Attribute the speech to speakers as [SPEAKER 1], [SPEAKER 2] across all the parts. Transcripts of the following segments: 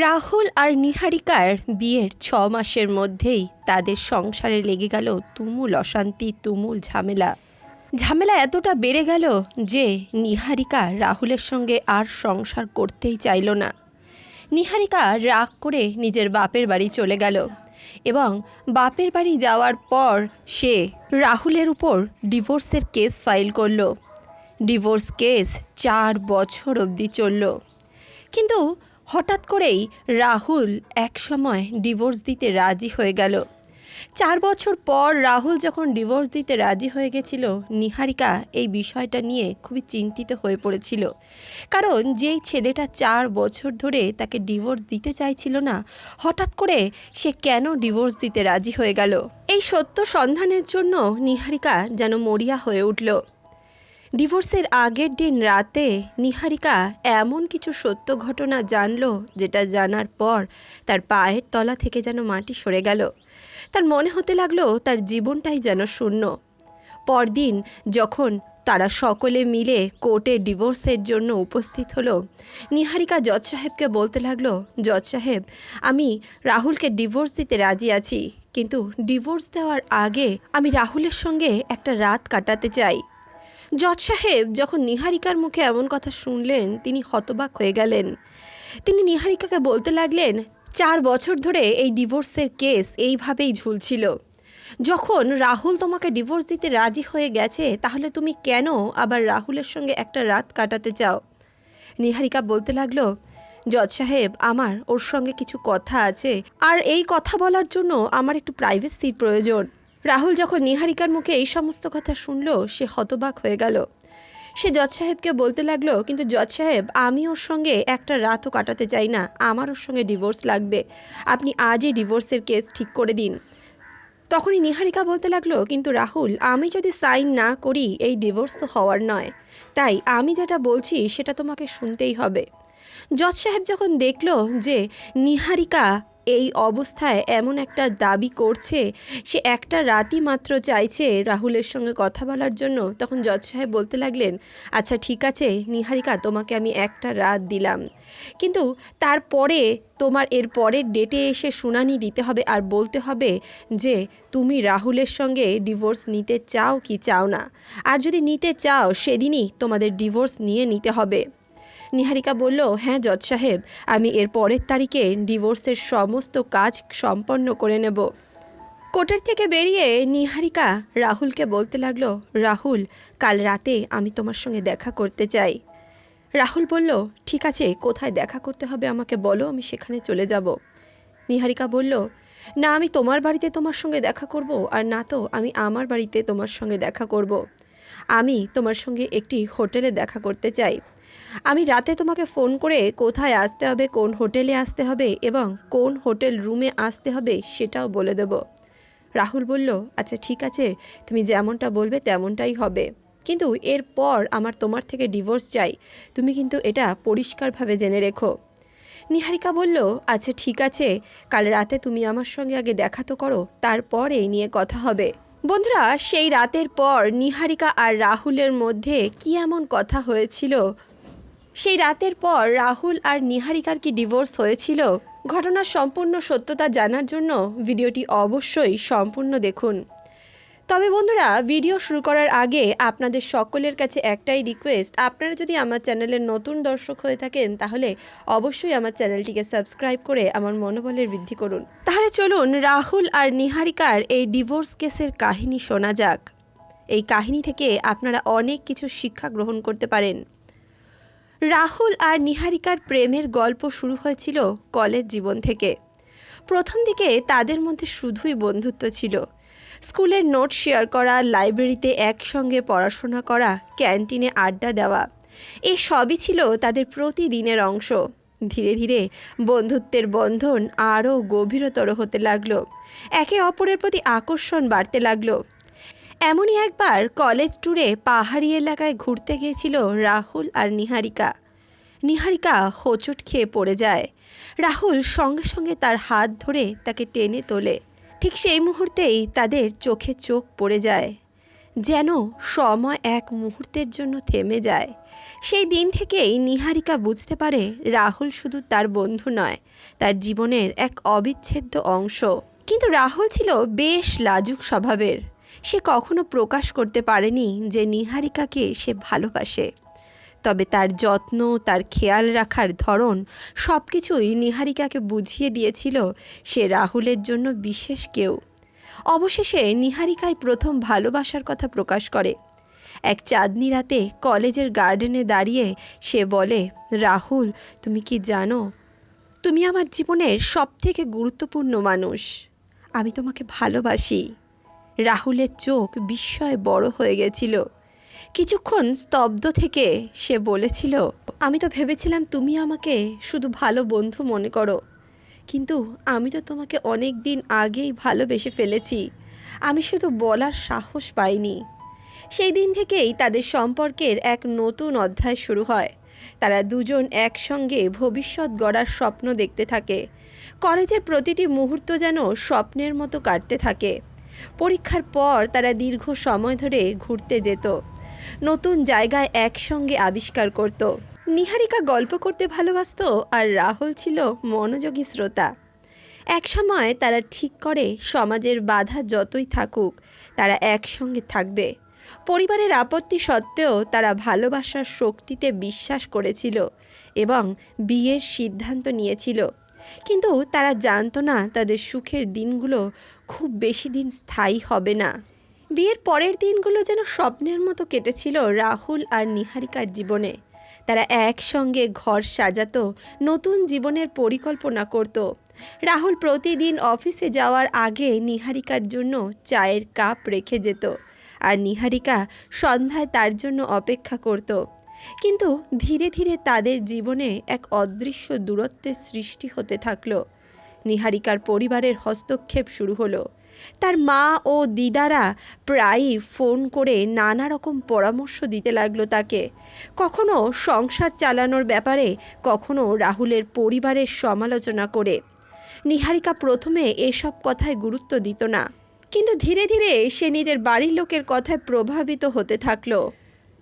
[SPEAKER 1] রাহুল আর নিহারিকার বিয়ের ছ মাসের মধ্যেই তাদের সংসারে লেগে গেল তুমুল অশান্তি, তুমুল ঝামেলা। ঝামেলা এতটা বেড়ে গেল যে নিহারিকা রাহুলের সঙ্গে আর সংসার করতেই চাইল না। নিহারিকা রাগ করে নিজের বাপের বাড়ি চলে গেল এবং বাপের বাড়ি যাওয়ার পর সে রাহুলের উপর ডিভোর্সের কেস ফাইল করল। ডিভোর্স কেস চার বছর অবধি চলল। কিন্তু হঠাৎ করেই রাহুল এক সময় ডিভোর্স দিতে রাজি হয়ে গেল। চার বছর পর রাহুল যখন ডিভোর্স দিতে রাজি হয়ে গেছিল, নিহারিকা এই বিষয়টা নিয়ে খুবই চিন্তিত হয়ে পড়েছিল। কারণ যেই ছেলেটা চার বছর ধরে তাকে ডিভোর্স দিতে চাইছিল না, হঠাৎ করে সে কেন ডিভোর্স দিতে রাজি হয়ে গেল? এই সত্য সন্ধানের জন্য নিহারিকা যেন মরিয়া হয়ে উঠল। ডিভোর্সের আগের দিন রাতে নিহারিকা এমন কিছু সত্য ঘটনা জানল যেটা জানার পর তার পায়ের তলা থেকে যেন মাটি সরে গেল। তার মনে হতে লাগল তার জীবনটাই যেন শূন্য। পরদিন যখন তারা সকলে মিলে কোর্টে ডিভোর্সের জন্য উপস্থিত হলো, নিহারিকা জজ সাহেবকে বলতে লাগল, জজ সাহেব, আমি রাহুলকে ডিভোর্স দিতে রাজি আছি, কিন্তু ডিভোর্স দেওয়ার আগে আমি রাহুলের সঙ্গে একটা রাত কাটাতে চাই। জজ সাহেব, যখন নিহারিকার মুখে এমন কথা শুনলেন, তিনি হতবাক হয়ে গেলেন। তিনি নিহারিকাকে বলতে লাগলেন, চার বছর ধরে এই ডিভোর্সের কেস এইভাবেই ঝুলছিল। যখন রাহুল তোমাকে ডিভোর্স দিতে রাজি হয়ে গেছে, তাহলে তুমি কেন আবার রাহুলের সঙ্গে একটা রাত কাটাতে চাও? নিহারিকা বলতে লাগল, জজ সাহেব, আমার ওর সঙ্গে কিছু কথা আছে। আর এই কথা বলার জন্য আমার একটু প্রাইভেসির প্রয়োজন। রাহুল যখন নিহারিকার মুখে এই সমস্ত কথা শুনল, সে হতবাক হয়ে গেল। সে জজ সাহেবকে বলতে লাগল, কিন্তু জজ সাহেব, আমি ওর সঙ্গে একটা রাতও কাটাতে চাই না। আমার ওর সঙ্গে ডিভোর্স লাগবে। আপনি আজই ডিভোর্সের কেস ঠিক করে দিন। তখনই নিহারিকা বলতে লাগল, কিন্তু রাহুল, আমি যদি সাইন না করি, এই ডিভোর্স তো হওয়ার নয়। তাই আমি যেটা বলছি, সেটা তোমাকে শুনতেই হবে। জজ সাহেব যখন দেখল যে নিহারিকা এই অবস্থায় এমন একটা দাবি করছে, সে একটা রাতই মাত্র চাইছে রাহুলের সঙ্গে কথা বলার জন্য। তখন জজ সাহেব বলতে লাগলেন আচ্ছা ঠিক আছে, নিহারিকা, তোমাকে আমি একটা রাত দিলাম। কিন্তু তারপরে তোমার এর পরের ডেটে এসে শুনানি দিতে হবে আর বলতে হবে যে, তুমি রাহুলের সঙ্গে ডিভোর্স নিতে চাও কি চাও না। আর যদি নিতে চাও, সেদিনই তোমাদের ডিভোর্স নিয়ে নিতে হবে। নিহারিকা বলল হ্যাঁ জজ সাহেব, আমি এর পরের তারিখে ডিভোর্সের সমস্ত কাজ সম্পন্ন করে নেব। কোর্টের থেকে বেরিয়ে নিহারিকা রাহুলকে বলতে লাগল, রাহুল, কাল রাতে আমি তোমার সঙ্গে দেখা করতে চাই। রাহুল বলল, ঠিক আছে, কোথায় দেখা করতে হবে আমাকে বলো, আমি সেখানে চলে যাব। নিহারিকা বলল, না, আমি তোমার বাড়িতে তোমার সঙ্গে দেখা করব, আর না তো, আমি আমার বাড়িতে তোমার সঙ্গে দেখা করব। আমি তোমার সঙ্গে একটি হোটেলে দেখা করতে চাই। আমি রাতে তোমাকে ফোন করে কোথায় আসতে হবে, কোন হোটেলে আসতে হবে এবং কোন হোটেল রুমে আসতে হবে সেটাও বলে দেব। রাহুল বলল আচ্ছা ঠিক আছে, তুমি যেমনটা বলবে তেমনটাই হবে। কিন্তু এরপর আমার তোমার থেকে ডিভোর্স চাই। তুমি কিন্তু এটা পরিষ্কারভাবে জেনে রেখো। নিহারিকা বলল আচ্ছা ঠিক আছে, কাল রাতে তুমি আমার সঙ্গে আগে দেখা তো করো তারপর এই নিয়ে কথা হবে। বন্ধুরা, সেই রাতের পর নিহারিকা আর রাহুলের মধ্যে কি এমন কথা হয়েছিল সেই রাতের পর রাহুল আর নিহারিকার কি ডিভোর্স হয়েছিল? ঘটনার সম্পূর্ণ সত্যতা জানার জন্য ভিডিওটি অবশ্যই সম্পূর্ণ দেখুন। তবে বন্ধুরা, ভিডিও শুরু করার আগে আপনাদের সকলের কাছে একটাই রিকোয়েস্ট আপনারা যদি আমার চ্যানেলের নতুন দর্শক হয়ে থাকেন, তাহলে অবশ্যই আমার চ্যানেলটিকে সাবস্ক্রাইব করে আমার মনোবলের বৃদ্ধি করুন। তাহলে চলুন রাহুল আর নিহারিকার এই ডিভোর্স কেসের কাহিনী শোনা যাক। এই কাহিনী থেকে আপনারা অনেক কিছু শিক্ষা গ্রহণ করতে পারেন। রাহুল আর নিহারিকার প্রেমের গল্প শুরু হয়েছিল কলেজ জীবন থেকে। প্রথম দিকে তাদের মধ্যে শুধুই বন্ধুত্ব ছিল। স্কুলের নোট শেয়ার করা, লাইব্রেরিতে একসঙ্গে পড়াশোনা করা, ক্যান্টিনে আড্ডা দেওয়া এই সবই ছিল তাদের প্রতিদিনের অংশ। ধীরে ধীরে বন্ধুত্বের বন্ধন আরও গভীরতর হতে লাগল। একে অপরের প্রতি আকর্ষণ বাড়তে লাগল। এমনই একবার কলেজ ট্যুরে পাহাড়ি এলাকায় ঘুরতে গিয়েছিল রাহুল আর নিহারিকা। নিহারিকা হোঁচট খেয়ে পড়ে যায়। রাহুল সঙ্গে সঙ্গে তার হাত ধরে তাকে টেনে তোলে। ঠিক সেই মুহূর্তেই তাদের চোখে চোখ পড়ে যায়। যেন সময় এক মুহূর্তের জন্য থেমে যায়। সেই দিন থেকেই নিহারিকা বুঝতে পারে রাহুল শুধু তার বন্ধু নয়, তার জীবনের এক অবিচ্ছেদ্য অংশ। কিন্তু রাহুল ছিল বেশ লাজুক স্বভাবের। সে কখনো প্রকাশ করতে পারেনি যে নিহারিকাকে সে ভালোবাসে। তবে তার যত্ন, তার খেয়াল রাখার ধরন সব কিছুই নিহারিকাকে বুঝিয়ে দিয়েছিল সে রাহুলের জন্য বিশেষ কেউ। অবশেষে নিহারিকায় প্রথম ভালোবাসার কথা প্রকাশ করে। এক চাঁদনি রাতে কলেজের গার্ডেনে দাঁড়িয়ে সে বলে, রাহুল, তুমি কি জানো? তুমি আমার জীবনের সবথেকে গুরুত্বপূর্ণ মানুষ। আমি তোমাকে ভালোবাসি। রাহুলের চোখ বিস্ময়ে বড় হয়ে গেছিল। কিছুক্ষণ স্তব্ধ থেকে সে বলেছিল, আমি তো ভেবেছিলাম তুমি আমাকে শুধু ভালো বন্ধু মনে করো। কিন্তু আমি তো তোমাকে অনেক দিন আগেই ভালোবেসে ফেলেছি। আমি শুধু বলার সাহস পাইনি। সেই দিন থেকেই তাদের সম্পর্কের এক নতুন অধ্যায় শুরু হয়। তারা দুজন একসঙ্গে ভবিষ্যৎ গড়ার স্বপ্ন দেখতে থাকে। কলেজের প্রতিটি মুহূর্ত যেন স্বপ্নের মতো কাটতে থাকে। পরীক্ষার পর তারা দীর্ঘ সময় ধরে ঘুরতে যেত। নতুন জায়গায় একসঙ্গে আবিষ্কার করত। নিহারিকা গল্প করতে ভালোবাসতো আর রাহুল ছিল মনোযোগী শ্রোতা। এক সময় তারা ঠিক করে সমাজের বাধা যতই থাকুক, তারা একসঙ্গে থাকবে। পরিবারের আপত্তি সত্ত্বেও তারা ভালোবাসার শক্তিতে বিশ্বাস করেছিল এবং বিয়ের সিদ্ধান্ত নিয়েছিল। কিন্তু তারা জানতো না তাদের সুখের দিনগুলো খুব বেশি দিন স্থায়ী হবে না। বিয়ের পরের দিনগুলো যেন স্বপ্নের মতো কেটেছিল রাহুল আর নিহারিকার জীবনে। তারা একসঙ্গে ঘর সাজাতো, নতুন জীবনের পরিকল্পনা করত। রাহুল প্রতিদিন অফিসে যাওয়ার আগে নিহারিকার জন্য চায়ের কাপ রেখে যেত আর নিহারিকা সন্ধ্যায় তার জন্য অপেক্ষা করত। কিন্তু ধীরে ধীরে তাদের জীবনে এক অদৃশ্য দূরত্বের সৃষ্টি হতে থাকল। নিহারিকার পরিবারের হস্তক্ষেপ শুরু হলো। তার মা ও দিদারা প্রায়ই ফোন করে নানা রকম পরামর্শ দিতে লাগল তাকে। কখনো সংসার চালানোর ব্যাপারে, কখনো রাহুলের পরিবারের সমালোচনা করে। নিহারিকা প্রথমে এসব কথায় গুরুত্ব দিত না। কিন্তু ধীরে ধীরে সে নিজের বাড়ির লোকের কথায় প্রভাবিত হতে থাকল।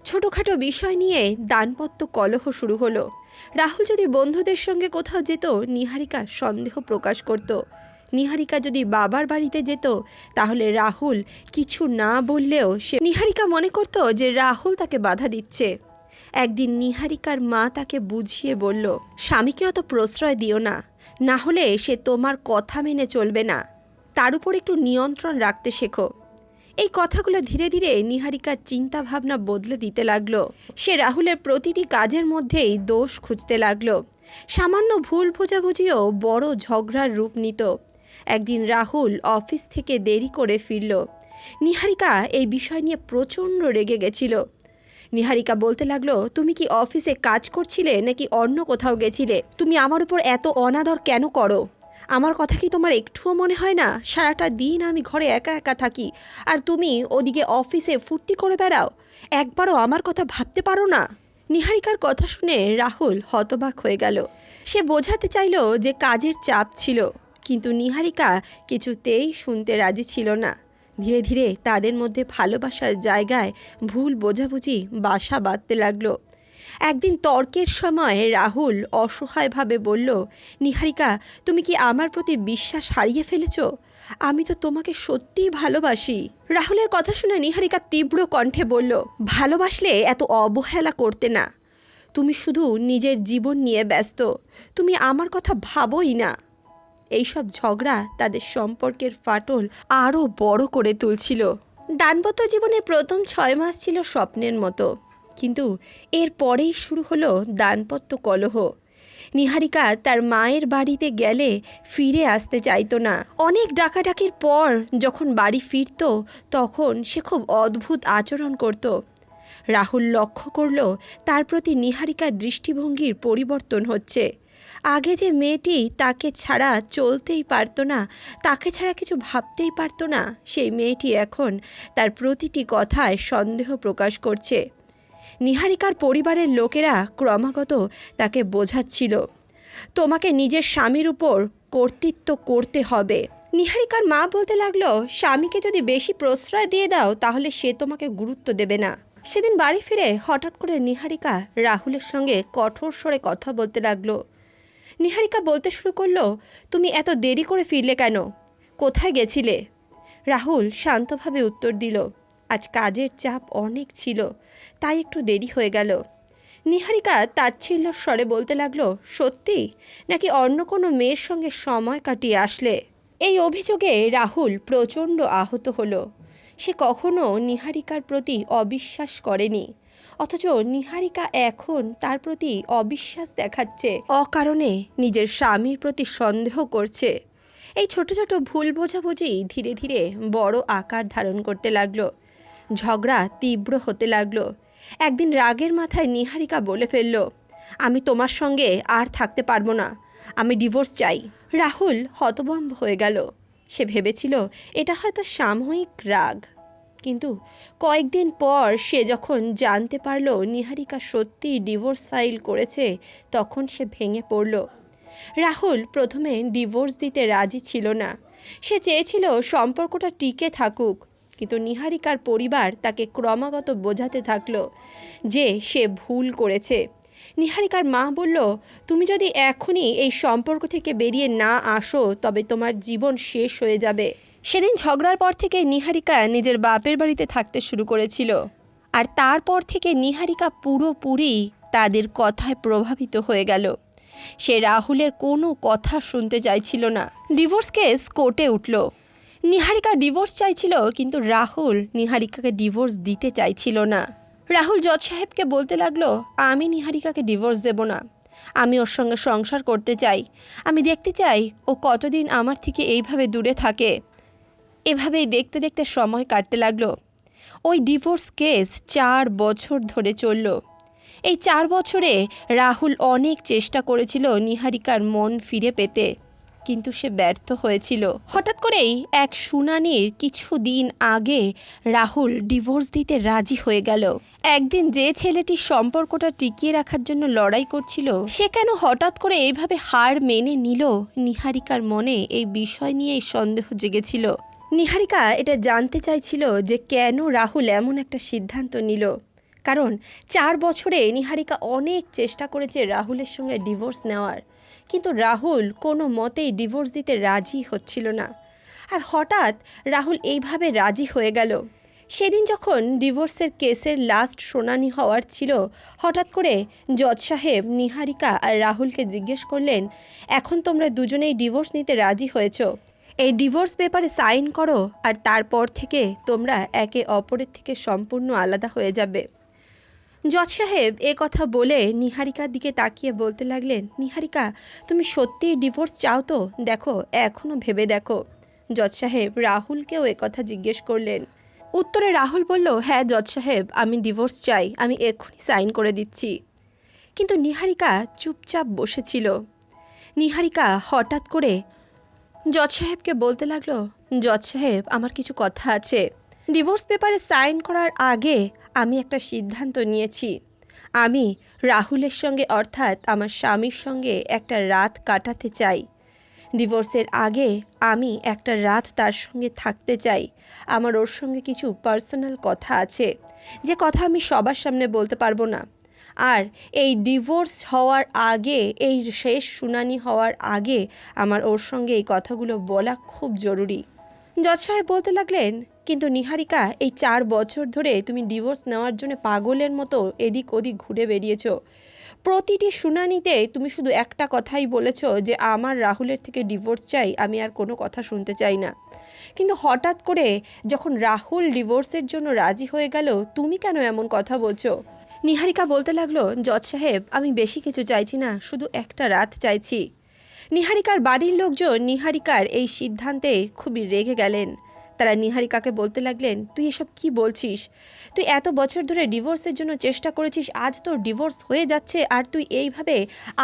[SPEAKER 1] ছোটোখাটো বিষয় নিয়ে দানপত্য কলহ শুরু হলো। রাহুল যদি বন্ধুদের সঙ্গে কোথাও যেত, নিহারিকা সন্দেহ প্রকাশ করত। নিহারিকা যদি বাবার বাড়িতে যেত, তাহলে রাহুল কিছু না বললেও সে নিহারিকা মনে করত যে রাহুল তাকে বাধা দিচ্ছে। একদিন নিহারিকার মা তাকে বুঝিয়ে বলল, স্বামীকে অত প্রশ্রয় দিও না না হলে সে তোমার কথা মেনে চলবে না। তার উপর একটু নিয়ন্ত্রণ রাখতে শেখো। এই কথাগুলো ধীরে ধীরে নিহারিকার চিন্তা ভাবনা বদলে দিতে লাগল। সে রাহুলের প্রতিটি কাজের মধ্যেই দোষ খুঁজতে লাগল। সামান্য ভুল বোঝাবুঝিও বড় ঝগড়ার রূপ নিত। একদিন রাহুল অফিস থেকে দেরি করে ফিরল। নিহারিকা এই বিষয় নিয়ে প্রচণ্ড রেগে গেছিল। নিহারিকা বলতে লাগল, তুমি কি অফিসে কাজ করছিলে নাকি অন্য কোথাও গেছিলে? তুমি আমার উপর এত অনাদর কেন করো? আমার কথা কি তোমার একটুও মনে হয় না? সারাটা দিন আমি ঘরে একা একা থাকি, আর তুমি ওদিকে অফিসে ফুর্তি করে বেড়াও। একবারও আমার কথা ভাবতে পারো না? নিহারিকার কথা শুনে রাহুল হতবাক হয়ে গেল। সে বোঝাতে চাইল যে কাজের চাপ ছিল। কিন্তু নিহারিকা কিছুতেই শুনতে রাজি ছিল না। ধীরে ধীরে তাদের মধ্যে ভালোবাসার জায়গায় ভুল বোঝাবুঝি বাসা বাঁধতে লাগল। একদিন তর্কের সময় রাহুল অসহায়ভাবে বলল, নিহারিকা, তুমি কি আমার প্রতি বিশ্বাস হারিয়ে ফেলেছ? আমি তো তোমাকে সত্যিই ভালোবাসি। রাহুলের কথা শুনে নিহারিকা তীব্র কণ্ঠে বলল, ভালোবাসলে এত অবহেলা করতে না। তুমি শুধু নিজের জীবন নিয়ে ব্যস্ত। তুমি আমার কথা ভাবোই না। এইসব ঝগড়া তাদের সম্পর্কের ফাটল আরও বড় করে তুলছিল। দানবত জীবনের প্রথম ছয় মাস ছিল স্বপ্নের মতো। কিন্তু এর পরেই শুরু হলো দানপত্য কলহ। নিহারিকা তার মায়ের বাড়িতে গেলে ফিরে আসতে চাইতো না। অনেক ডাকাডাকির পর যখন বাড়ি ফিরত, তখন সে খুব অদ্ভুত আচরণ করত। রাহুল লক্ষ্য করল, তার প্রতি নিহারিকার দৃষ্টিভঙ্গির পরিবর্তন হচ্ছে। আগে যে মেয়েটি তাকে ছাড়া চলতেই পারতো না, তাকে ছাড়া কিছু ভাবতেই পারতো না, সেই মেয়েটি এখন তার প্রতিটি কথায় সন্দেহ প্রকাশ করছে। নিহারিকার পরিবারের লোকেরা ক্রমাগত তাকে বোঝাচ্ছিল। তোমাকে নিজের স্বামীর উপর কর্তৃত্ব করতে হবে। নিহারিকার মা বলতে লাগল, স্বামীকে যদি বেশি প্রশ্রয় দিয়ে দাও, তাহলে সে তোমাকে গুরুত্ব দেবে না। সেদিন বাড়ি ফিরে হঠাৎ করে নিহারিকা রাহুলের সঙ্গে কঠোর স্বরে কথা বলতে লাগল। নিহারিকা বলতে শুরু করল, তুমি এত দেরি করে ফিরলে কেন? কোথায় গেছিলে? রাহুল শান্তভাবে উত্তর দিল, আজ কাজের চাপ অনেক ছিল, তাই একটু দেরি হয়ে গেল। নিহারিকা তাচ্ছিল্য স্বরে বলতে লাগল, সত্যি? নাকি অন্য কোনো মেয়ের সঙ্গে সময় কাটিয়ে আসলে? এই অভিযোগে রাহুল প্রচণ্ড আহত হলো। সে কখনো নিহারিকার প্রতি অবিশ্বাস করেনি। অথচ নিহারিকা এখন তার প্রতি অবিশ্বাস দেখাচ্ছে, অকারণে নিজের স্বামীর প্রতি সন্দেহ করছে। এই ছোট ছোট ভুল বোঝাবুঝি ধীরে ধীরে বড় আকার ধারণ করতে লাগল। ঝগড়া তীব্র হতে লাগল। একদিন রাগের মাথায় নিহারিকা বলে ফেলল, আমি তোমার সঙ্গে আর থাকতে পারব না, আমি ডিভোর্স চাই। রাহুল হতভম্ব হয়ে গেল। সে ভেবেছিল এটা হয়তো সাময়িক রাগ। কিন্তু কয়েকদিন পর সে যখন জানতে পারল নিহারিকা সত্যিই ডিভোর্স ফাইল করেছে, তখন সে ভেঙে পড়ল। রাহুল প্রথমে ডিভোর্স দিতে রাজি ছিল না। সে চেয়েছিল সম্পর্কটা টিকে থাকুক, কিন্তু নিহারিকার পরিবার তাকে ক্রমাগত বোঝাতে থাকল যে সে ভুল করেছে। নিহারিকার মা বলল, তুমি যদি এখনই এই সম্পর্ক থেকে বেরিয়ে না আসো, তবে তোমার জীবন শেষ হয়ে যাবে। সেদিন ঝগড়ার পর থেকে নিহারিকা নিজের বাপের বাড়িতে থাকতে শুরু করেছিল। আর তারপর থেকে নিহারিকা পুরোপুরি তাদের কথায় প্রভাবিত হয়ে গেল। সে রাহুলের কোনো কথা শুনতে চাইছিল না। ডিভোর্স কেস কোর্টে উঠল। নিহারিকা ডিভোর্স চাইছিল, কিন্তু রাহুল নিহারিকাকে ডিভোর্স দিতে চাইছিল না। রাহুল জজ সাহেবকে বলতে লাগল, আমি নিহারিকাকে ডিভোর্স দেব না। আমি ওর সঙ্গে সংসার করতে চাই। আমি দেখতে চাই ও কতদিন আমার থেকে এইভাবে দূরে থাকে। এভাবেই দেখতে দেখতে সময় কাটতে লাগল। ওই ডিভোর্স কেস চার বছর ধরে চলল। এই চার বছরে রাহুল অনেক চেষ্টা করেছিল নিহারিকার মন ফিরে পেতে, কিন্তু সে ব্যর্থ হয়েছিল। হঠাৎ করেই এক শুনানির কিছু দিন আগে রাহুল ডিভোর্স দিতে রাজি হয়ে গেল। একদিন যে ছেলেটি সম্পর্কটা টিকিয়ে রাখার জন্য লড়াই করছিল, সে কেন হঠাৎ করে এইভাবে হার মেনে নিল নিহারিকার মনে এই বিষয় নিয়েই সন্দেহ জেগেছিল। নিহারিকা এটা জানতে চাইছিল যে কেন রাহুল এমন একটা সিদ্ধান্ত নিল। কারণ চার বছরে নিহারিকা অনেক চেষ্টা করেছে রাহুলের সঙ্গে ডিভোর্স নেওয়ার। কিন্তু রাহুল কোনো মতেই ডিভোর্স দিতে রাজি হচ্ছিল না। আর হঠাৎ রাহুল এইভাবে রাজি হয়ে গেল। সেদিন যখন ডিভোর্সের কেসের লাস্ট শুনানি হওয়ার ছিল, হঠাৎ করে জজ সাহেব নিহারিকা আর রাহুলকে জিজ্ঞেস করলেন, এখন তোমরা দুজনেই ডিভোর্স নিতে রাজি হয়েছো? এই ডিভোর্স পেপারে সাইন করো আর তারপর থেকে তোমরা একে অপরের থেকে সম্পূর্ণ আলাদা হয়ে যাবে। জজ সাহেব এ কথা বলে নিহারিকার দিকে তাকিয়ে বলতে লাগলেন, নিহারিকা, তুমি সত্যিই ডিভোর্স চাও তো? দেখো এখনও ভেবে দেখো। জজ সাহেব রাহুলকেও কথা জিজ্ঞেস করলেন। উত্তরে রাহুল বলল হ্যাঁ জজ সাহেব, আমি ডিভোর্স চাই, আমি এক্ষুনি সাইন করে দিচ্ছি। কিন্তু নিহারিকা চুপচাপ বসেছিল। নিহারিকা হঠাৎ করে জজ সাহেবকে বলতে লাগল, জজ সাহেব, আমার কিছু কথা আছে। ডিভোর্স পেপারে সাইন করার আগে আমি একটা সিদ্ধান্ত নিয়েছি। আমি রাহুলের সঙ্গে, অর্থাৎ আমার স্বামীর সঙ্গে একটা রাত কাটাতে চাই। ডিভোর্সের আগে আমি একটা রাত তার সঙ্গে থাকতে চাই। আমার ওর সঙ্গে কিছু পার্সোনাল কথা আছে। যে কথা আমি সবার সামনে বলতে পারব না। আর এই ডিভোর্স হওয়ার আগে, এই শেষ শুনানি হওয়ার আগে আমার ওর সঙ্গে এই কথাগুলো বলা খুব জরুরি। জজ সাহেব বলতে লাগলেন, কিন্তু নিহারিকা, এই চার বছর ধরে তুমি ডিভোর্স নেওয়ার জন্য পাগলের মতো এদিক ওদিক ঘুরে বেরিয়েছ। প্রতিটি শুনানিতে তুমি শুধু একটা কথাই বলেছ যে, আমার রাহুলের থেকে ডিভোর্স চাই, আমি আর কোনো কথা শুনতে চাই না। কিন্তু হঠাৎ করে যখন রাহুল ডিভোর্সের জন্য রাজি হয়ে গেল, তুমি কেন এমন কথা বলছো? নিহারিকা বলতে লাগল, জজ সাহেব, আমি বেশি কিছু চাইছি না, শুধু একটা রাত চাইছি। নিহারিকার বাড়ির লোকজন নিহারিকার এই সিদ্ধান্তে খুবই রেগে গেলেন। তারা নিহারিকাকে বলতে লাগলেন, তুই এসব কি বলছিস? তুই এত বছর ধরে ডিভোর্সের জন্য চেষ্টা করেছিস, আজ তোর ডিভোর্স হয়ে যাচ্ছে, আর তুই এইভাবে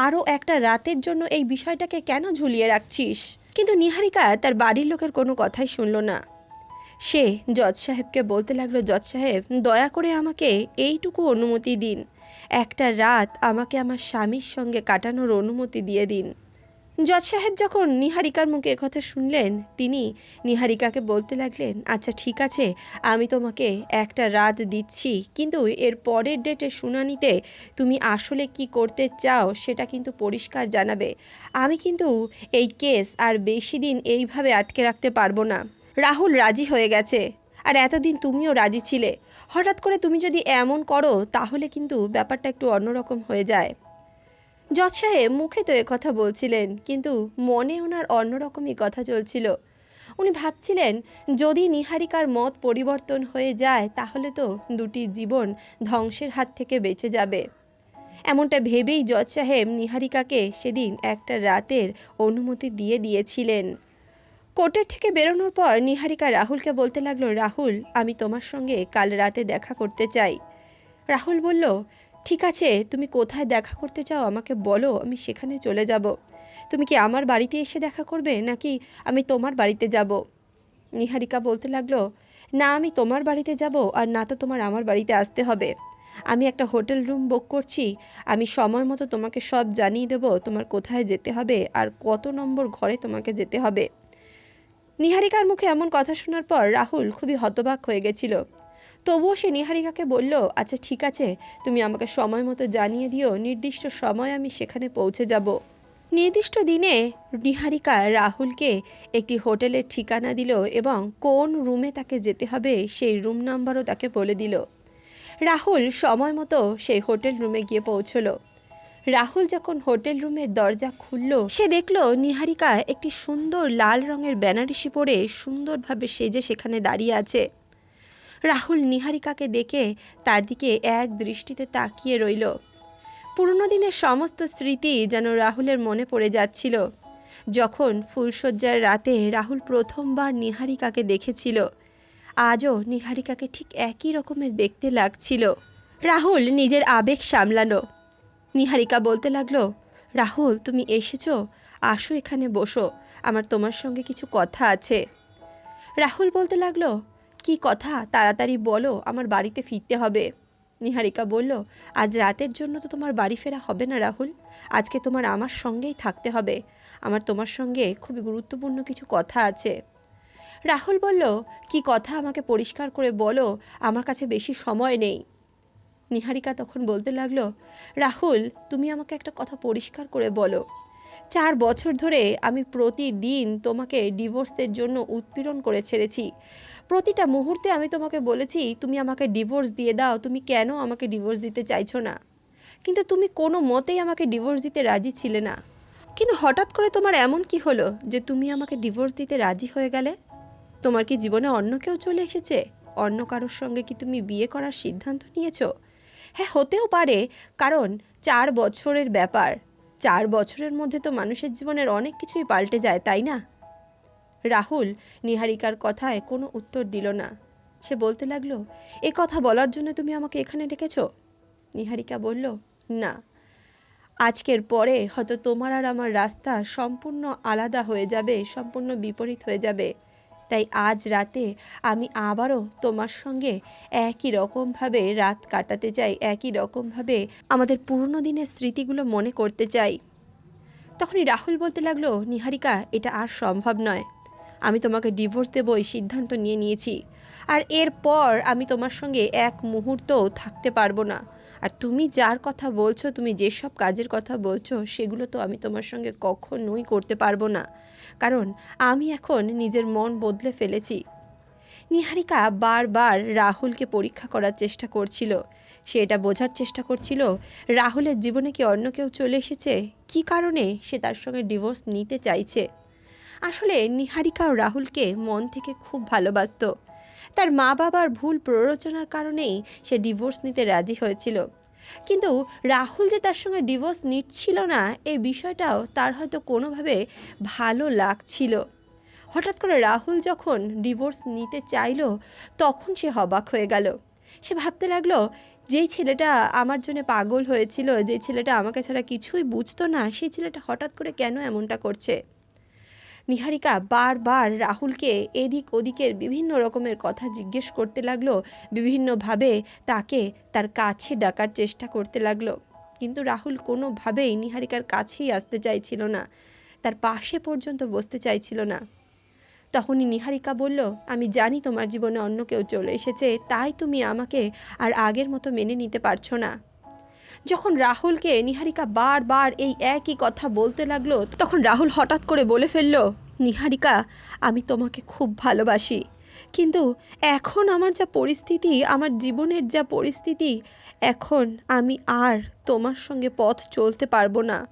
[SPEAKER 1] আরও একটা রাতের জন্য এই বিষয়টাকে কেন ঝুলিয়ে রাখছিস? কিন্তু নিহারিকা তার বাড়ির লোকের কোনো কথাই শুনল না। সে জজ সাহেবকে বলতে লাগল, জজ সাহেব, দয়া করে আমাকে এইটুকু অনুমতি দিন। একটা রাত আমাকে আমার স্বামীর সঙ্গে কাটানোর অনুমতি দিয়ে দিন। জজ সাহেব যখন নিহারিকার মুখে কথা শুনলেন, তিনি নিহারিকাকে বলতে লাগলেন আচ্ছা ঠিক আছে, আমি তোমাকে একটা রাত দিচ্ছি, কিন্তু এর পরের ডেটে শুনানিতে তুমি আসলে কি করতে চাও সেটা কিন্তু পরিষ্কার জানাবে। আমি কিন্তু এই কেস আর বেশি দিন এইভাবে আটকে রাখতে পারব না। রাহুল রাজি হয়ে গেছে। আর এতদিন তুমিও রাজি ছিলে। হঠাৎ করে তুমি যদি এমন করো, তাহলে কিন্তু ব্যাপারটা একটু অন্যরকম হয়ে যায়। জজ সাহেব মুখে তো কথা বলছিলেন, কিন্তু মনে ওনার অন্যরকমই কথা চলছিল। উনি ভাবছিলেন, যদি নিহারিকার মত পরিবর্তন হয়ে যায়, তাহলে তো দুটি জীবন ধ্বংসের হাত থেকে বেঁচে যাবে। এমনটা ভেবেই জজ সাহেব নিহারিকাকে সেদিন একটা রাতের অনুমতি দিয়ে দিয়েছিলেন। কোর্টের থেকে বেরোনোর পর নিহারিকা রাহুলকে বলতে লাগল, রাহুল, আমি তোমার সঙ্গে কাল রাতে দেখা করতে চাই। রাহুল বলল, ঠিক আছে, তুমি কোথায় দেখা করতে চাও আমাকে বলো, আমি সেখানে চলে যাব। তুমি কি আমার বাড়িতে এসে দেখা করবে, নাকি আমি তোমার বাড়িতে যাব? নিহারিকা বলতে লাগল, না, আমি তোমার বাড়িতে যাব, আর না তো তোমার আমার বাড়িতে আসতে হবে। আমি একটা হোটেল রুম বুক করছি, আমি সময় মতো তোমাকে সব জানিয়ে দেবো তোমার কোথায় যেতে হবে, আর কত নম্বর ঘরে তোমাকে যেতে হবে। নিহারিকার মুখে এমন কথা শোনার পর রাহুল খুবই হতবাক হয়ে গেছিল। তবুও সে নিহারিকাকে বলল আচ্ছা ঠিক আছে, তুমি আমাকে সময় মতো জানিয়ে দিও, নির্দিষ্ট সময় আমি সেখানে পৌঁছে যাব। নির্দিষ্ট দিনে নিহারিকা রাহুলকে একটি হোটেলের ঠিকানা দিল এবং কোন রুমে তাকে যেতে হবে সেই রুম নাম্বারও তাকে বলে দিল। রাহুল সময় মতো সেই হোটেল রুমে গিয়ে পৌঁছলো। রাহুল যখন হোটেল রুমের দরজা খুলল, সে দেখল নিহারিকা একটি সুন্দর লাল রঙের বেনারসি পরে সুন্দরভাবে সেজে সেখানে দাঁড়িয়ে আছে। রাহুল নিহারিকাকে দেখে তার দিকে এক দৃষ্টিতে তাকিয়ে রইল। পুরনো দিনের সমস্ত স্মৃতি যেন রাহুলের মনে পড়ে যাচ্ছিল। যখন ফুলশয্যার রাতে রাহুল প্রথমবার নিহারিকাকে দেখেছিল, আজও নিহারিকাকে ঠিক একই রকমের দেখতে লাগছিল। রাহুল নিজের আবেগ সামলালো। নিহারিকা বলতে লাগল, রাহুল, তুমি এসেছ? আসো এখানে বসো। আমার তোমার সঙ্গে কিছু কথা আছে। রাহুল বলতে লাগল, কি কথা? তাড়াতাড়ি বলো, আমার বাড়িতে ফিরতে হবে। নিহারিকা বলল, আজ রাতের জন্য তো তোমার বাড়ি ফেরা হবে না রাহুল। আজকে তোমার আমার সঙ্গেই থাকতে হবে। আমার তোমার সঙ্গে খুবই গুরুত্বপূর্ণ কিছু কথা আছে। রাহুল বলল, কি কথা আমাকে পরিষ্কার করে বলো? আমার কাছে বেশি সময় নেই। নিহারিকা তখন বলতে লাগল, রাহুল, তুমি আমাকে একটা কথা পরিষ্কার করে বলো। চার বছর ধরে আমি প্রতিদিন তোমাকে ডিভোর্সের জন্য উৎপীড়ন করে ছেড়েছি। প্রতিটা মুহূর্তে আমি তোমাকে বলেছি, তুমি আমাকে ডিভোর্স দিয়ে দাও, তুমি কেন আমাকে ডিভোর্স দিতে চাইছো না? কিন্তু তুমি কোনো মতেই আমাকে ডিভোর্স দিতে রাজি ছিলে না। কিন্তু হঠাৎ করে তোমার এমন কি হলো যে তুমি আমাকে ডিভোর্স দিতে রাজি হয়ে গেলে? তোমার কি জীবনে অন্য কেউ চলে এসেছে? অন্য কারোর সঙ্গে কি তুমি বিয়ে করার সিদ্ধান্ত নিয়েছো? হ্যাঁ হতেও পারে। কারণ চার বছরের ব্যাপার। চার বছরের মধ্যে তো মানুষের জীবনের অনেক কিছুই পাল্টে যায়, তাই না? রাহুল নিহারিকার কথায় কোনো উত্তর দিল না। সে বলতে লাগল, এ কথা বলার জন্য তুমি আমাকে এখানে ডেকেছ? নিহারিকা বলল, না। আজকের পরে হয়তো তোমার আর আমার রাস্তা সম্পূর্ণ আলাদা হয়ে যাবে, সম্পূর্ণ বিপরীত হয়ে যাবে। তাই আজ রাতে আমি আবারও তোমার সঙ্গে একই রকমভাবে রাত কাটাতে চাই, একই রকমভাবে আমাদের পুরনো দিনের স্মৃতিগুলো মনে করতে চাই। তখনই রাহুল বলতে লাগল, নিহারিকা, এটা আর সম্ভব নয়। আমি তোমাকে ডিভোর্স দেবো, এই সিদ্ধান্ত নিয়ে নিয়েছি। আর এরপর আমি তোমার সঙ্গে এক মুহূর্তও থাকতে পারব না। আর তুমি যার কথা বলছো, তুমি যেসব কাজের কথা বলছো, সেগুলো তো আমি তোমার সঙ্গে কখনোই করতে পারব না। কারণ আমি এখন নিজের মন বদলে ফেলেছি। নিহারিকা বারবার রাহুলকে পরীক্ষা করার চেষ্টা করছিল। সে এটা বোঝার চেষ্টা করছিল, রাহুলের জীবনে কি অন্য কেউ চলে এসেছে? কি কারণে সে তার সঙ্গে ডিভোর্স নিতে চাইছে? আসলে নিহারিকা রাহুলকে মন থেকে খুব ভালোবাসত। তার মা বাবার ভুল প্ররোচনার কারণেই সে ডিভোর্স নিতে রাজি হয়েছিল। কিন্তু রাহুল যে তার সঙ্গে ডিভোর্স নিচ্ছিল না এই বিষয়টাও তার হয়তো কোনোভাবে ভালো লাগছিল। হঠাৎ করে রাহুল যখন ডিভোর্স নিতে চাইল, তখন সে হবাক হয়ে গেল। সে ভাবতে লাগল, যেই ছেলেটা আমার জন্য পাগল হয়েছিল, যেই ছেলেটা আমাকে ছাড়া কিছুই বুঝতো না, সেই ছেলেটা হঠাৎ করে কেন এমনটা করছে? নিহারিকা বারবার রাহুলকে এদিক ওদিকের বিভিন্ন রকমের কথা জিজ্ঞেস করতে লাগল, বিভিন্নভাবে তাকে তার কাছে ডাকার চেষ্টা করতে লাগল। কিন্তু রাহুল কোনোভাবেই নিহারিকার কাছেই আসতে চাইছিল না, তার পাশে পর্যন্ত বসতে চাইছিল না। তখনই নিহারিকা বলল, আমি জানি তোমার জীবনে অন্য কেউ চলে এসেছে, তাই তুমি আমাকে আর আগের মতো মেনে নিতে পারছ না। যখন রাহুলকে নিহারিকা বারবার এই একই কথা বলতে লাগল, তখন রাহুল হঠাৎ করে বলে ফেলল, নিহারিকা, আমি তোমাকে খুব ভালোবাসি। কিন্তু এখন আমার যা পরিস্থিতি, আমার জীবনের যা পরিস্থিতি, এখন আমি আর তোমার সঙ্গে পথ চলতে পারব না।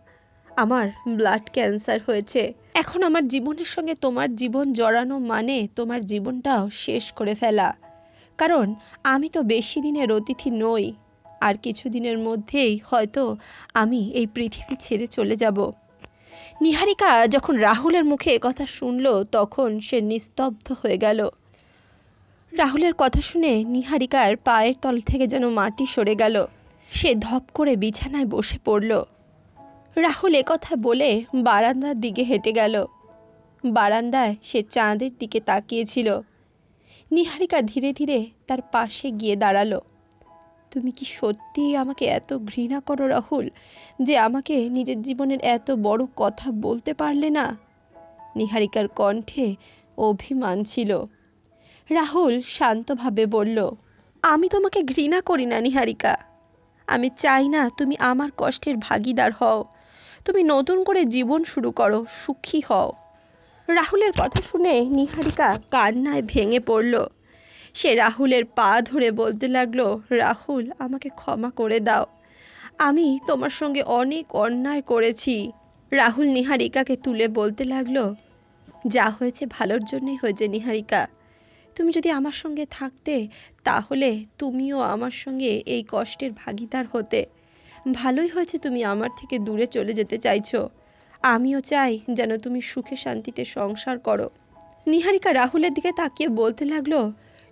[SPEAKER 1] আমার ব্লাড ক্যান্সার হয়েছে। এখন আমার জীবনের সঙ্গে তোমার জীবন জড়ানো মানে তোমার জীবনটাও শেষ করে ফেলা। কারণ আমি তো বেশি দিনের অতিথি নই। আর কিছুদিনের মধ্যেই হয়তো আমি এই পৃথিবী ছেড়ে চলে যাব। নিহারিকা যখন রাহুলের মুখে কথা শুনল, তখন সে নিস্তব্ধ হয়ে গেল। রাহুলের কথা শুনে নিহারিকার পায়ের তল থেকে যেন মাটি সরে গেল। সে ধপ করে বিছানায় বসে পড়ল। রাহুল কথা বলে বারান্দার দিকে হেঁটে গেল। বারান্দায় সে চাঁদের দিকে তাকিয়েছিল। নিহারিকা ধীরে ধীরে তার পাশে গিয়ে দাঁড়াল। তুমি কি সত্যিই আমাকে এত ঘৃণা করো, রাহুল, যে আমাকে নিজের জীবনের এত বড় কথা বলতে পারলে না? নিহারিকার কণ্ঠে অভিমান ছিল। রাহুল শান্তভাবে বলল, আমি তোমাকে ঘৃণা করি না, নিহারিকা। আমি চাই না তুমি আমার কষ্টের ভাগিদার হও। তুমি নতুন করে জীবন শুরু করো, সুখী হও। রাহুলের কথা শুনে নিহারিকা কান্নায় ভেঙে পড়ল। সে রাহুলের পা ধরে বলতে লাগল, রাহুল, আমাকে ক্ষমা করে দাও। আমি তোমার সঙ্গে অনেক অন্যায় করেছি। রাহুল নিহারিকাকে তুলে বলতে লাগল, যা হয়েছে ভালোর জন্যই হয়েছে নিহারিকা। তুমি যদি আমার সঙ্গে থাকতে, তাহলে তুমিও আমার সঙ্গে এই কষ্টের ভাগিদার হতে। ভালোই হয়েছে তুমি আমার থেকে দূরে চলে যেতে চাইছো। আমিও চাই যেন তুমি সুখে শান্তিতে সংসার করো। নিহারিকা রাহুলের দিকে তাকিয়ে বলতে লাগল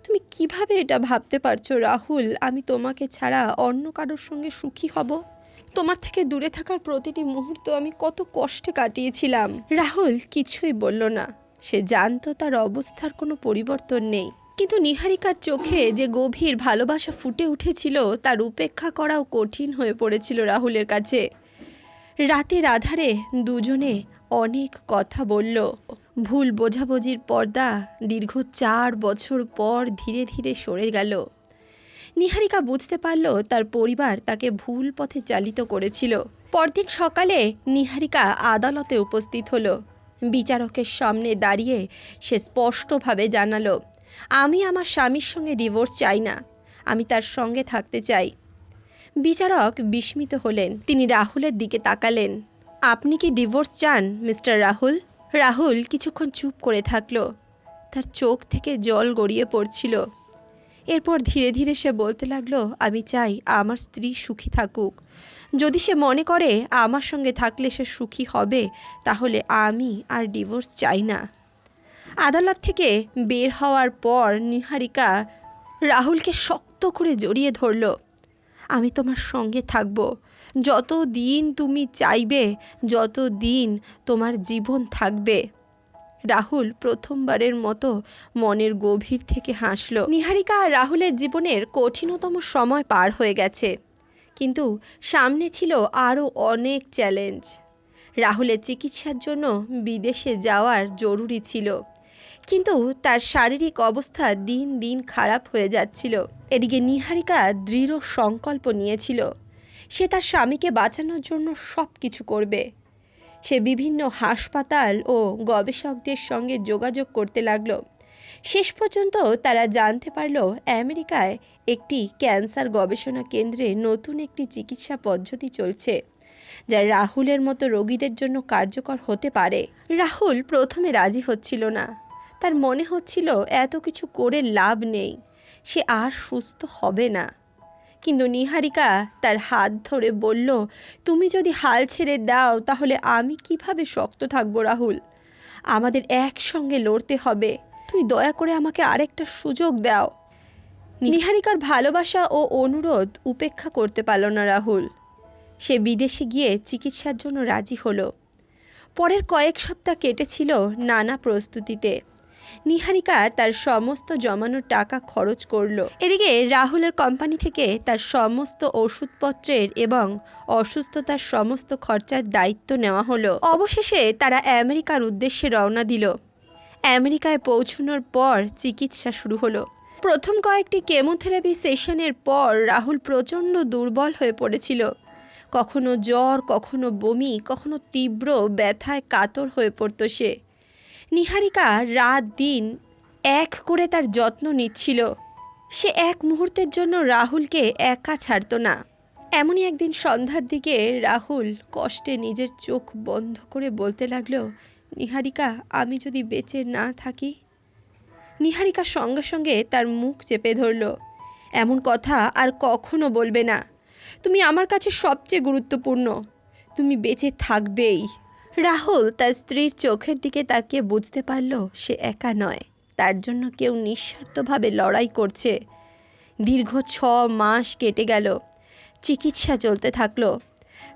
[SPEAKER 1] তুমি কীভাবে এটা ভাবতে পারছ, রাহুল? আমি তোমাকে ছাড়া অন্য কারোর সঙ্গে সুখী হব? তোমার থেকে দূরে থাকার প্রতিটি মুহূর্ত আমি কত কষ্টে কাটিয়েছিলাম। রাহুল কিছুই বলল না। সে জানতো তার অবস্থার কোনো পরিবর্তন নেই। কিন্তু নিহারিকার চোখে যে গভীর ভালোবাসা ফুটে উঠেছিল, তার উপেক্ষা করাও কঠিন হয়ে পড়েছিল রাহুলের কাছে। রাতের আধারে দুজনে অনেক কথা বলল। ভুল বোঝাবুঝির পর্দা দীর্ঘ চার বছর পর ধীরে ধীরে সরে গেল। নিহারিকা বুঝতে পারল তার পরিবার তাকে ভুল পথে চালিত করেছিল। পরদিন সকালে নিহারিকা আদালতে উপস্থিত হলো। বিচারকের সামনে দাঁড়িয়ে সে স্পষ্টভাবে জানালো, আমি আমার স্বামীর সঙ্গে ডিভোর্স চাই না। আমি তার সঙ্গে থাকতে চাই। বিচারক বিস্মিত হলেন। তিনি রাহুলের দিকে তাকালেন। আপনি কি ডিভোর্স চান, মিস্টার রাহুল? রাহুল কিছুক্ষণ চুপ করে থাকল। তার চোখ থেকে জল গড়িয়ে পড়ছিল। এরপর ধীরে ধীরে সে বলতে লাগল, আমি চাই আমার স্ত্রী সুখী থাকুক। যদি সে মনে করে আমার সঙ্গে থাকলে সে সুখী হবে, তাহলে আমি আর ডিভোর্স চাই না। আদালত থেকে বের হওয়ার পর নিহারিকা রাহুলকে শক্ত করে জড়িয়ে ধরল, আমি তোমার সঙ্গে থাকব। যত দিন তুমি চাইবে যত দিন তোমার জীবন থাকবে। রাহুল প্রথমবারের মতো মনের গভীর থেকে হাসল। নিহারিকা আর রাহুলের জীবনের কঠিনতম সময় পার হয়ে গেছে। কিন্তু সামনে ছিল আরও অনেক চ্যালেঞ্জ। রাহুলের চিকিৎসার জন্য বিদেশে যাওয়ার জরুরি ছিল। কিন্তু তার শারীরিক অবস্থা দিন দিন খারাপ হয়ে যাচ্ছিল। এদিকে নিহারিকা দৃঢ় সংকল্প নিয়েছিল। সে তার স্বামীকে বাঁচানোর জন্য সব কিছু করবে। সে বিভিন্ন হাসপাতাল ও গবেষকদের সঙ্গে যোগাযোগ করতে লাগল। শেষ পর্যন্ত তারা জানতে পারল, আমেরিকায় একটি ক্যান্সার গবেষণা কেন্দ্রে নতুন একটি চিকিৎসা পদ্ধতি চলছে, যা রাহুলের মতো রোগীদের জন্য কার্যকর হতে পারে। রাহুল প্রথমে রাজি হচ্ছিল না। তার মনে হচ্ছিল, এত কিছু করে লাভ নেই, সে আর সুস্থ হবে না। কিন্তু নিহারিকা তার হাত ধরে বলল তুমি যদি হাল ছেড়ে দাও তাহলে আমি কীভাবে শক্ত থাকব রাহুল? আমাদের একসঙ্গে লড়তে হবে। তুমি দয়া করে আমাকে আরেকটা সুযোগ দাও। নিহারিকার ভালোবাসা ও অনুরোধ উপেক্ষা করতে পারল না রাহুল। সে বিদেশে গিয়ে চিকিৎসার জন্য রাজি হলো। পরের কয়েক সপ্তাহ কেটেছিল নানা প্রস্তুতিতে। নিহারিকা তার সমস্ত জমানো টাকা খরচ করল। এদিকে রাহুলের কোম্পানি থেকে তার সমস্ত ওষুধপত্রের এবং অসুস্থতার সমস্ত খরচার দায়িত্ব নেওয়া হলো। অবশেষে তারা আমেরিকার উদ্দেশ্যে রওনা দিল। আমেরিকায় পৌঁছানোর পর চিকিৎসা শুরু হলো। প্রথম কয়েকটি কেমোথেরাপি সেশনের পর রাহুল প্রচণ্ড দুর্বল হয়ে পড়েছিল। কখনো জ্বর, কখনো বমি, কখনো তীব্র ব্যথায় কাতর হয়ে পড়তো সে। নিহারিকা রাত দিন এক করে তার যত্ন নিচ্ছিল। সে এক মুহূর্তের জন্য রাহুলকে একা ছাড়তো না। এমনই একদিন সন্ধ্যার দিকে রাহুল কষ্টে নিজের চোখ বন্ধ করে বলতে লাগল, নিহারিকা, আমি যদি বেঁচে না থাকি? নিহারিকা সঙ্গে সঙ্গে তার মুখ চেপে ধরল। এমন কথা আর কখনো বলবে না। তুমি আমার কাছে সবচেয়ে গুরুত্বপূর্ণ। তুমি বেঁচে থাকবেই। রাহুল তার স্ত্রীর চোখের দিকে তাকিয়ে বুঝতে পারল সে একা নয়। তার জন্য কেউ নিঃস্বার্থভাবে লড়াই করছে। দীর্ঘ ছ মাস কেটে গেল। চিকিৎসা চলতে থাকল।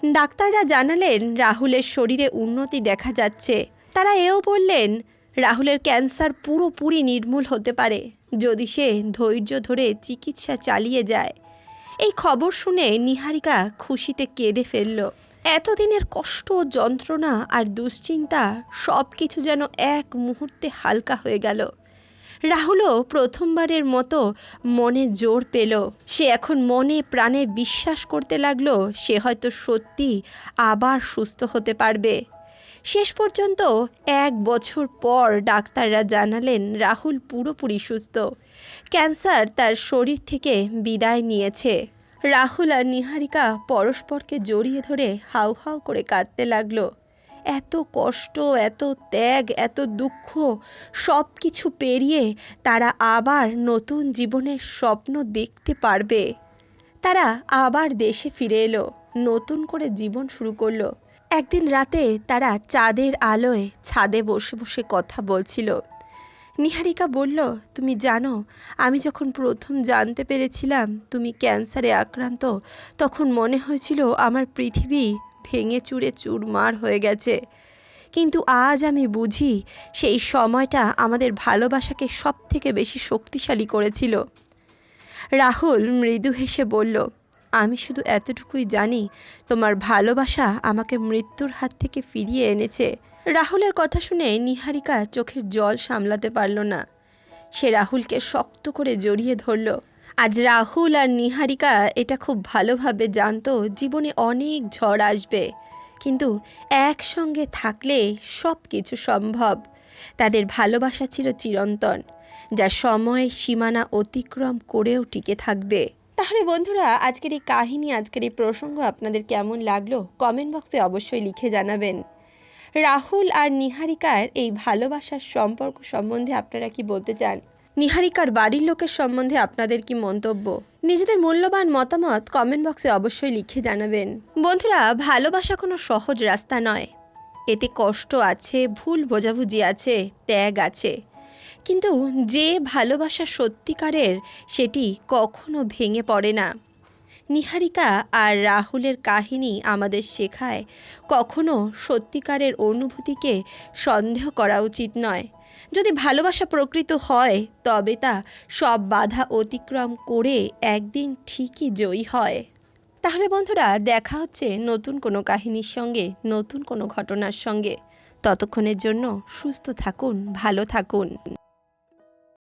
[SPEAKER 1] ডাক্তাররা জানালেন রাহুলের শরীরে উন্নতি দেখা যাচ্ছে। তারা এও বললেন, রাহুলের ক্যান্সার পুরোপুরি নির্মূল হতে পারে যদি সে ধৈর্য ধরে চিকিৎসা চালিয়ে যায়। এই খবর শুনে নিহারিকা খুশিতে কেঁদে ফেলল। এতদিনের কষ্ট, যন্ত্রণা আর দুশ্চিন্তা সব কিছু যেন এক মুহূর্তে হালকা হয়ে গেল। রাহুলও প্রথমবারের মতো মনে জোর পেল। সে এখন মনে প্রাণে বিশ্বাস করতে লাগল, সে হয়তো সত্যি আবার সুস্থ হতে পারবে। শেষ পর্যন্ত এক বছর পর ডাক্তাররা জানালেন, রাহুল পুরোপুরি সুস্থ। ক্যান্সার তার শরীর থেকে বিদায় নিয়েছে। রাহুল আর নিহারিকা পরস্পরকে জড়িয়ে ধরে হাউ হাউ করে কাঁদতে লাগল। এত কষ্ট, এত ত্যাগ, এত দুঃখ সব কিছু পেরিয়ে তারা আবার নতুন জীবনের স্বপ্ন দেখতে পারবে। তারা আবার দেশে ফিরে এলো, নতুন করে জীবন শুরু করল। একদিন রাতে তারা চাঁদের আলোয় ছাদে বসে বসে কথা বলছিল। নিহারিকা বলল, তুমি জানো, আমি যখন প্রথম জানতে পেরেছিলাম তুমি ক্যান্সারে আক্রান্ত, তখন মনে হয়েছিল আমার পৃথিবী ভেঙে চুরে চুরমার হয়ে গেছে। কিন্তু আজ আমি বুঝি সেই সময়টা আমাদের ভালোবাসাকে সব থেকে বেশি শক্তিশালী করেছিল। রাহুল মৃদু হেসে বলল, আমি শুধু এতটুকুই জানি, তোমার ভালোবাসা আমাকে মৃত্যুর হাত থেকে ফিরিয়ে এনেছে। রাহুলের কথা শুনে নিহারিকা চোখের জল সামলাতে পারল না। সে রাহুলকে শক্ত করে জড়িয়ে ধরল। আজ রাহুল আর নিহারিকা এটা খুব ভালোভাবে জানতো জীবনে অনেক ঝড় আসবে। কিন্তু একসঙ্গে থাকলে সব কিছু সম্ভব। তাদের ভালোবাসা ছিল চিরন্তন, যা সময় সীমানা অতিক্রম করেও টিকে থাকবে। তাহলে বন্ধুরা, আজকের এই কাহিনী, আজকের এই প্রসঙ্গ আপনাদের কেমন লাগল? কমেন্ট বক্সে অবশ্যই লিখে জানাবেন। রাহুল আর নিহারিকার এই ভালোবাসার সম্পর্ক সম্বন্ধে আপনারা কি বলতে চান? নিহারিকার বাড়ির লোকের সম্বন্ধে আপনাদের কি মন্তব্য? নিজেদের মূল্যবান মতামত কমেন্ট বক্সে অবশ্যই লিখে জানাবেন। বন্ধুরা, ভালোবাসা কোনো সহজ রাস্তা নয়। এতে কষ্ট আছে, ভুল বোঝাবুঝি আছে, ত্যাগ আছে। কিন্তু যে ভালোবাসা সত্যিকারের, সেটি কখনো ভেঙে পড়ে না। নিহারিকা আর রাহুলের কাহিনী আমাদের শেখায়, কখনো সত্যিকারের অনুভূতিকে সন্দেহ করা উচিত নয়। যদি ভালোবাসা প্রকৃত হয়, তবে তা সব বাধা অতিক্রম করে একদিন ঠিকই জয়ী হয়। তাহলে বন্ধুরা, দেখা হচ্ছে নতুন কোনো কাহিনীর সঙ্গে, নতুন কোনো ঘটনার সঙ্গে। ততক্ষণের জন্য সুস্থ থাকুন, ভালো থাকুন।